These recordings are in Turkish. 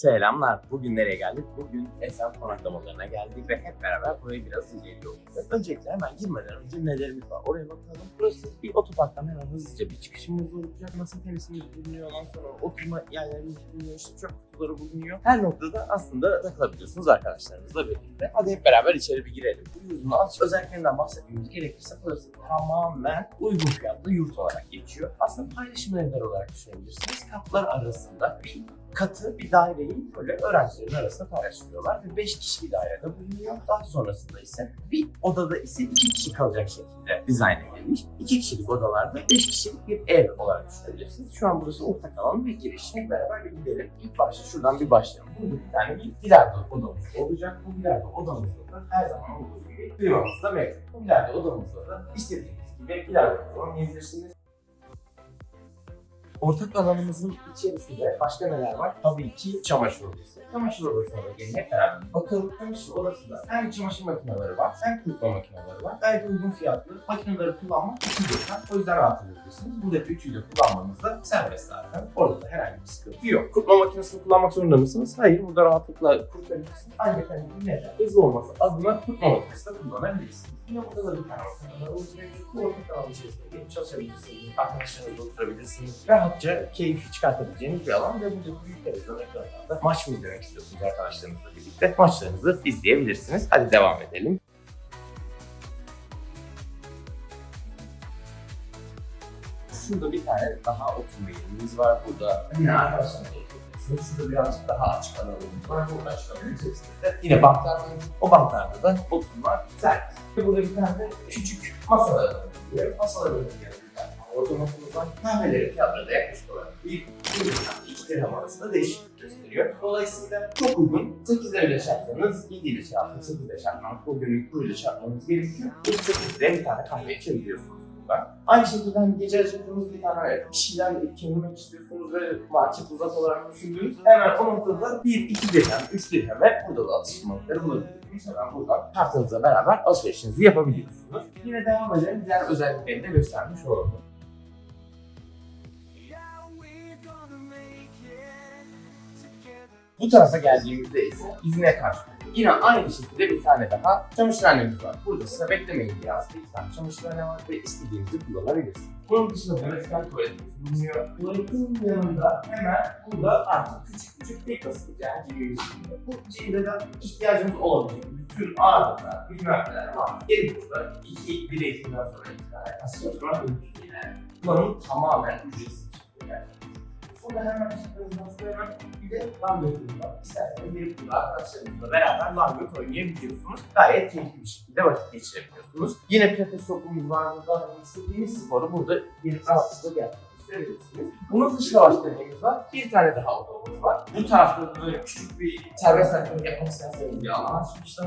Selamlar. Bugün nereye geldik? Bugün Esen konaklamalarına geldik ve hep beraber burayı biraz inceliyor olacağız. Öncelikle hemen girmeden önce nelerimiz var? Oraya bakalım. Burası bir otoparktan hemen hızlıca bir çıkışımız olacak. Masa tenisimiz bulunuyor. Ondan sonra oturma yerlerimiz bulunuyor. İşte çöp kutuları bulunuyor. Her noktada aslında takılabiliyorsunuz arkadaşlarınızla birlikte. Hadi hep beraber içeri bir girelim. Bu yurdun aç özelliklerinden bahsetmemiz gerekirse burası tamamen uygun fiyatlı yurt olarak geçiyor. Aslında paylaşım evler olarak düşünebilirsiniz. Katlar arasında bir katı bir daireyi böyle öğrencilerin arasında paylaştırıyorlar ve 5 kişi bir dairede bulunuyor. Daha sonrasında ise bir odada ise 2 kişi kalacak şekilde dizayn edilmiş. 2 kişilik odalarda 5 kişilik bir ev olarak düşünebilirsiniz. Şu an burası ortak alan ve giriş. Hep beraber bir gidelim. İlk başta şuradan bir başlayalım. Burada bir tane bir bilardo odamız olacak. Bu bilardo odamızda da her zaman olduğu gibi klimamız da mevcut. Bu bilardo odamızda da istediğiniz gibi bilardo oynayabilirsiniz. Ortak alanımızın içerisinde başka neler var? Tabii ki çamaşır odası. Çamaşır odasına da gelin beraber bakalım. Çamaşır odasında hem çamaşır makineleri var hem kurutma makineleri var. Gayet uygun fiyatlı. Makineleri kullanmak ütülüyorken o yüzden rahat edebilirsiniz. Buradaki ütüyle kullanmanız da serbest zaten. Orada da herhangi bir sıkıntı yok. Kurutma makinesini kullanmak zorunda mısınız? Hayır. Burada rahatlıkla kurutabilirsiniz. Ancak hani neden? Hızlı olması adına kurutma makinesi de kullanabilirsiniz. Yine burada da bir tane ortak alanımız mevcut. Bu ortak alan içerisinde gelip çalışabilirsiniz. Arkadaşlarınızla oturabilirsiniz. Rahatça keyif çıkartabileceğiniz bir alan ve burada büyük televizyon ekranlarında maç mı izlemek istiyorsunuz arkadaşlarınızla birlikte maçlarınızı izleyebilirsiniz. Hadi devam edelim. Şurada bir tane daha oturma yerimiz var. Burada yine arkadaşlarla oturabilirsiniz. Şurada birazcık daha açık alanımız var. Bu açık alanın içerisinde de yine banklar. O banklarda da oturma. Ve Burada bir tane de küçük masalar tane ortamımız var. Kahvelerin fiyatları da yaklaşık olarak bir, bir dirhem, iki dirhem arasında değişiklik gösteriyor. Dolayısıyla çok uygun. 8 lirayla çarpsanız 7 ile çarpın, 8 ile çarpmanız, o günlük kuruyla çarpmanız gerekiyor. Bu 8 liraya bir tane kahve içebiliyorsunuz burada. Aynı şekilde hani gece acıktığınız bir tane bir şeyler kemirmek istiyorsunuz ve market uzak olarak düşündüğünüz hemen o noktada 1, 2 dirhem, 3 dirheme burada da atıştırmalıkları bulabiliyorsunuz. Hemen buradan kartınızla beraber alışverişinizi yapabiliyorsunuz. Yine devam edelim. Diğer özelliklerini de göstermiş olalım. Bu tarafa geldiğimizde ise izine karşı. Yine aynı şekilde bir tane daha çamaşırhanemiz var. Burada sıra beklemeyin biraz. Bir tane çamaşırhane var ve istediğinizi kullanabilirsiniz. Bunun dışında çıkan tuvaletimiz bulunuyor. Tuvaletin yanında hemen burada artık küçük küçük tek basıp yani şey. Bu cildeden ihtiyacımız olabilecek bütün ağırlıklar, hizmetler var. Geri burada iki bir eğitimden sonra iki tane aslında yani. Kullanım tamamen ücretsiz. Yani. Burada hemen çıktığınızdan sonra hemen bir de langırtımız var. İsterseniz gelip burada arkadaşlarınızla beraber langırt oynayabiliyorsunuz. Gayet keyifli bir şekilde vakit geçirebiliyorsunuz. Yine pilates topumuz var burada. Hani istediğiniz sporu burada gelip rahatlıkla gerçekleştirebilirsiniz. Bunun dışında başka neyimiz var? Bir tane daha odamız var. Bu tarafta böyle küçük bir serbest hareket yapmak isterseniz bir alan açmışlar.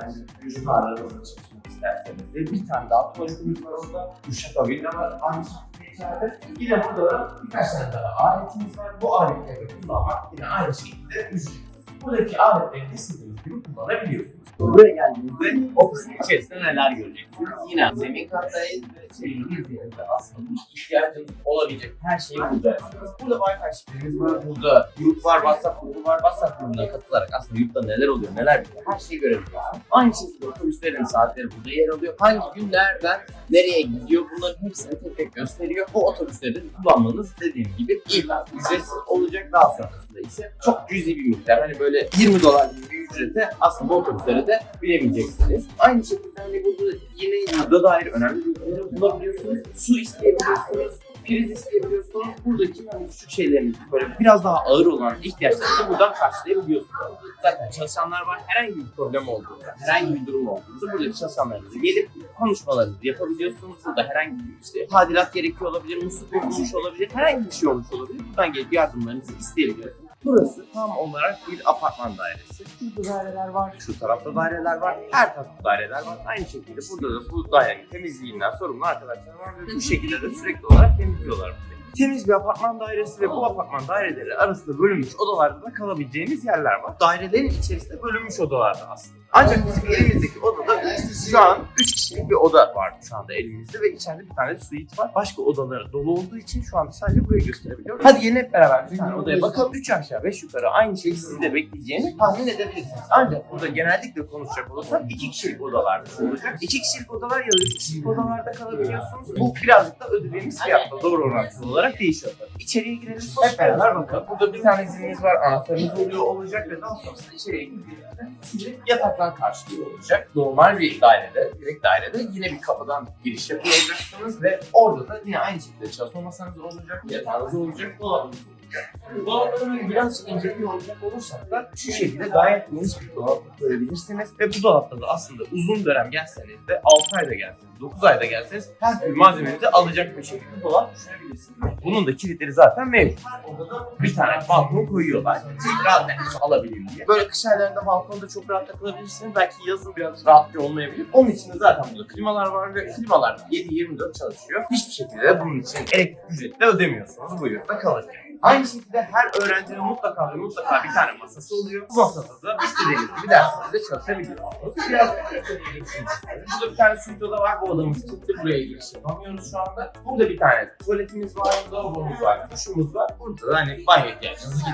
Yani vücut ağrılarınızla çalışmak isterseniz de bir tane daha tuvaletimiz var orada. Duşakabin var. Aynı şekilde içeride. Yine burada da birkaç tane daha aletimiz var. Bu aletleri kullanmak yine aynı şekilde ücretsiz. Buradaki aletleri istediğiniz gibi kullanabiliyorsunuz. Buraya geldiğinizde ofisin içerisinde neler göreceksiniz? Yine zemin kattayız ve girdiğinizde aslında ihtiyacınız olabilecek her şeyi bulacaksınız. Burada Wi-Fi şifremiz var, burada grup var, WhatsApp grubu var. WhatsApp grubuna katılarak aslında yurtta neler oluyor, neler bitiyor her şeyi görebiliyorsunuz. Aynı şekilde otobüslerin saatleri burada yer alıyor. Hangi günlerden nereye gidiyor bunların hepsini tek tek gösteriyor. Bu otobüsleri kullanmanız dediğim gibi ilk ücretsiz olacak. Daha sonrasında ise çok cüzi bir miktar hani böyle 20 dolar gibi ücrete aslında bu otobüsleri de binebileceksiniz. Aynı şekilde hani burada yine yurda dair önemli bilgileri bulabiliyorsunuz. Su isteyebiliyorsunuz. Priz isteyebiliyorsunuz. Buradaki hani küçük şeylerinizi böyle biraz daha ağır olan ihtiyaçlarınızı buradan karşılayabiliyorsunuz. Zaten çalışanlar var. Herhangi bir problem olduğunda, herhangi bir durum olduğunda buradaki çalışanlarınızı gelip konuşmalarınızı yapabiliyorsunuz. Burada herhangi bir işte tadilat gerekiyor olabilir, musluk bozulmuş olabilir, herhangi bir şey olmuş olabilir. Buradan gelip yardımlarınızı isteyebiliyorsunuz. Burası tam olarak bir apartman dairesi. Şurada daireler var, şu tarafta daireler var, her tarafta daireler var. Aynı şekilde burada da bu dairenin temizliğinden sorumlu arkadaşlar var ve bu şekilde de sürekli olarak temizliyorlar burayı. Temiz bir apartman dairesi ve bu apartman daireleri arasında bölünmüş odalarda da kalabileceğiniz yerler var. Dairelerin içerisinde bölünmüş odalarda aslında. Ancak bizim elimizdeki odada şu an 3 kişilik bir oda var şu anda elimizde ve içeride bir tane suite var. Başka odaları dolu olduğu için şu anda sadece burayı gösterebiliyorum. Hadi yine hep beraber bir tane odaya bakalım. 3 aşağı 5 yukarı aynı şeyi sizin de bekleyeceğini tahmin edebilirsiniz. Ancak burada genellikle konuşacak olursam 2 kişilik odalar olacak. 2 kişilik odalar ya da 3 kişilik odalarda kalabiliyorsunuz. Bu birazcık da ödediğimiz fiyatla doğru orantılı olarak değişiyor. İçeriye girelim hep beraber bakalım. Burada bir tane ziliniz var, anahtarınız oluyor olacak ve daha sonrasında içeriye girdiğinizde sizi yataklar karşılıyor olacak. Normal bir dairede, direkt dairede yine bir kapıdan giriş yapıyor olacaksınız ve orada da yine aynı şekilde çalışma masanız olacak, yatağınız olacak, dolabınız olacak. Dolapları birazcık inceliyor olacak olursak da şu şekilde gayet geniş bir dolap görebilirsiniz ve bu dolapta da aslında uzun dönem gelseniz de 6 ayda gelseniz, 9 ayda gelseniz her türlü malzemenizi alacak bir şekilde dolap düşünebilirsiniz. Bunun da kilitleri zaten mevcut. Bir tane balkon koyuyorlar. Ki rahat nefes alabilin diye. Böyle kış aylarında balkonda çok rahat takılabilirsiniz. Belki yazın biraz rahatça olmayabilir. Onun için de zaten burada klimalar var ve klimalar 7-24 çalışıyor. Hiçbir şekilde de bunun için elektrik ücreti de ödemiyorsunuz. Bu yurtta kalırken. Aynı şekilde her öğrencinin mutlaka ve mutlaka bir tane masası oluyor. Bu masada da istediğiniz gibi dersinizde çalışabiliyorsunuz. Biraz Burada bir tane suite oda var. Bu odamız kilitli. Buraya giriş yapamıyoruz şu anda. Burada bir tane tuvaletimiz var, lavabomuz var, duşumuz var. Burada da hani banyo ihtiyacınızı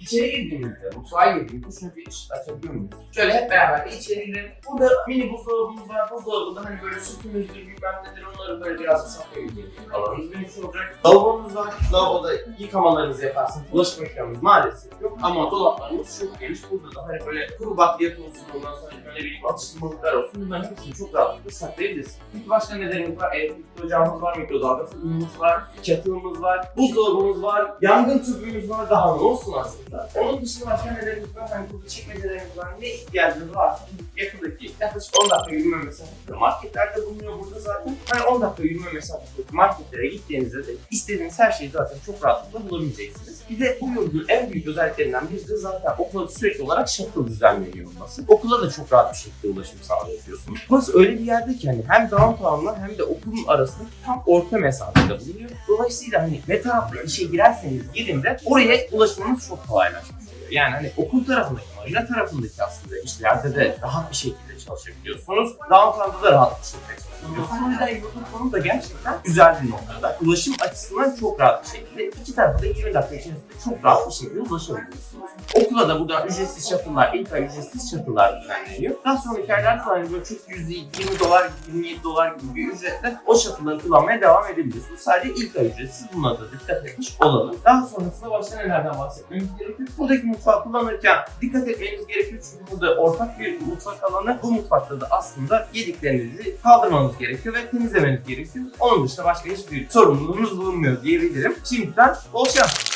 İçeri girdiğimizde, mutfağa girdiğimizde şunu bir ışık açabiliyor muyuz? Şöyle hep beraber bir içeri girelim. Burada mini buzdolabımız var. Buzdolabında hani böyle sütümüzdür, bilmem nedir onları böyle biraz da saklayabileceğiniz alanımız geniş olacak. Lavabomuz var. Lavaboda yıkamalarınızı yaparsınız. Bulaşık makinemiz maalesef yok. Ama dolaplarımız çok geniş. Burada da hani böyle kuru bakliyat olsun, ondan sonra böyle bir atıştırmalıklar olsun. Bunların hepsini çok rahatlıkla saklayabilirsiniz. Peki başka nelerimiz var? Elektrikli ocağımız var, mikrodalga fırınımız var, kettle'ımız var, buzdolabımız var, yangın tüpümüz var. Daha ne olsun aslında. Onun dışında başka nelerimiz var? Hani burada çekmecelerimiz var. Ne ihtiyacınız varsa yakındaki yaklaşık 10 dakika yürüme mesafesinde marketlerde bulunuyor burada zaten. Hani 10 dakika yürüme mesafesindeki marketlere gittiğinizde de istediğiniz her şeyi zaten çok rahatlıkla bulabileceksiniz. Bir de bu yurdun en büyük özelliklerinden biri de zaten okula sürekli olarak shuttle düzenleniyor olması. Okula da çok rahat bir şekilde ulaşım sağlayabiliyorsunuz. Burası öyle bir yerde ki hani hem downtown'la hem de okulun arasında tam orta mesafede bulunuyor. Dolayısıyla hani ne tarafta işe girerseniz girin de oraya ulaşmanız çok kolaylaşmış oluyor. Yani hani okul tarafındaki, marina tarafındaki aslında işlerde de rahat bir şekilde çalışabiliyorsunuz. Downtown'da da rahat bir şekilde yüzden yurdun konumu da gerçekten güzel bir noktada. Ulaşım açısından çok rahat bir şekilde iki tarafa da 20 dakika içerisinde çok rahat bir şekilde ulaşabiliyorsunuz. Okula da burada ücretsiz shuttle'lar, ilk ay ücretsiz shuttle'lar düzenleniyor. Daha sonraki aylarda da hani böyle çok 120 dolar, 27 dolar gibi bir ücretle o shuttle'ları kullanmaya devam edebiliyorsunuz. Sadece ilk ay ücretsiz buna da dikkat etmiş olalım. Daha sonrasında başka nelerden bahsetmemiz gerekiyor? Buradaki mutfağı kullanırken dikkat etmemiz gerekiyor çünkü burada ortak bir mutfak alanı. Bu mutfakta da aslında yediklerinizi kaldırmanız gerekiyor ve temizlemeniz gerekiyor. Onun dışında başka hiçbir sorumluluğunuz bulunmuyor diyebilirim. Şimdiden bol şans.